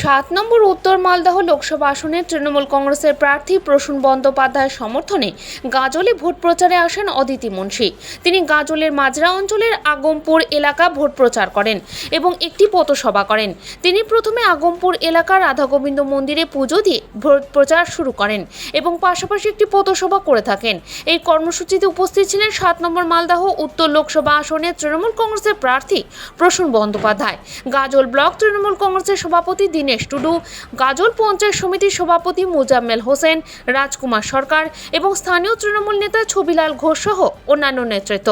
সাত নম্বর উত্তর মালদহ লোকসভা আসনে তৃণমূল কংগ্রেসের প্রার্থী প্রসূন বন্দ্যোপাধ্যায়ের সমর্থনে গাজলে ভোট প্রচারে আসেন অদিতি মুন্সি। তিনি গাজলের মাজরা অঞ্চলের আগমপুর এলাকা ভোট প্রচার করেন এবং একটি পথসভা করেন। তিনি প্রথমে আগমপুর এলাকার রাধাগোবিন্দ মন্দিরে পুজো দিয়ে ভোট প্রচার শুরু করেন এবং পাশাপাশি একটি পথসভা করে থাকেন। এই কর্মসূচিতে উপস্থিত ছিলেন সাত নম্বর মালদহ উত্তর লোকসভা আসনে তৃণমূল কংগ্রেসের প্রার্থী প্রসূন বন্দ্যোপাধ্যায়। গাজল ব্লক তৃণমূল কংগ্রেসের সভাপতি দীনেশ টুডু, গাজল পঞ্চায়েত সমিতির সভাপতি মোজাম্মেল হোসেন, রাজকুমার সরকার এবং স্থানীয় তৃণমূল নেতা ছবিলাল ঘোষ সহ অন্যান্য নেতৃত্ব।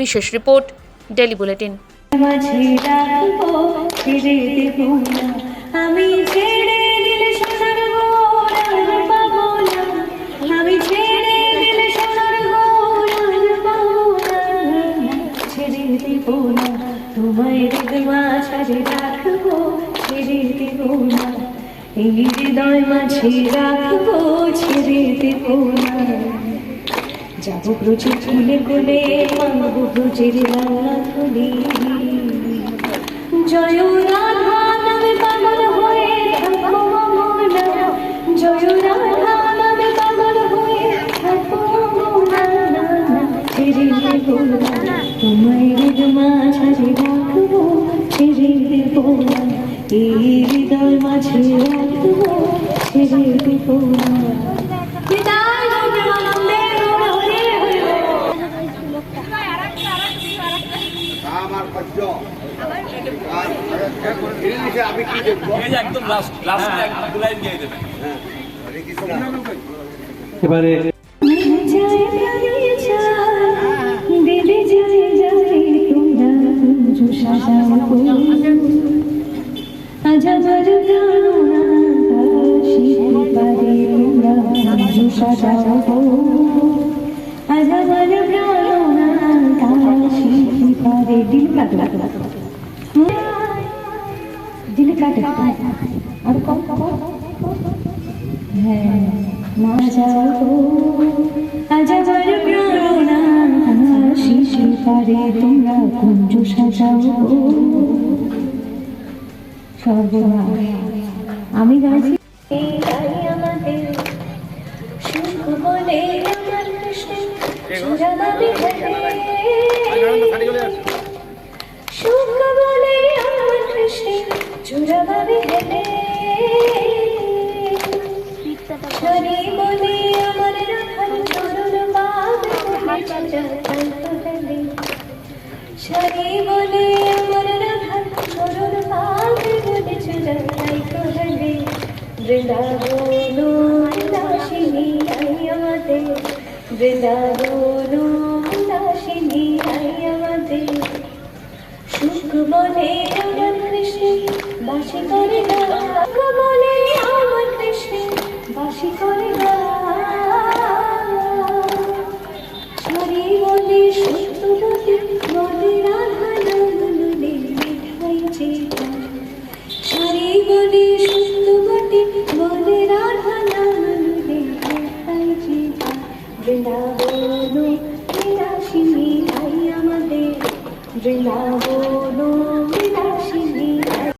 বিশেষ রিপোর্ট, ডেলি বুলেটিন। ছেড়ে রাখব ছেড়ে দেব না। রাখব ছেড়ে দেব না। এই হৃদয় মাঝে রাখব। ছেড়ে দেব না আমি কি দেখব একদম লাস্ট লাস্ট লাইন গিয়ে দেবেন এবারে প্রাণনা শিখে পারে তোমরা আজাবার প্রাণনা শিখে পারে দিল কাট দিল কাট আর কম হ্যাঁ মা যাও আজাবার প্রাণনা শিশু পারে তোমরা কুঞ্জ সাজাও আমি গাইছি বলে আমার রাখাল চরণ হরি বলে আমার রাখাল চরণ পাবে। বলে চলাই কহলে বৃন্দাবন দাসিনী আই আমাদের বৃন্দাবন দাসিনী আই আমাদের সুখ বনে কৃষ্ণ বাসি করে না। Vrindavanam, Vrindavanam.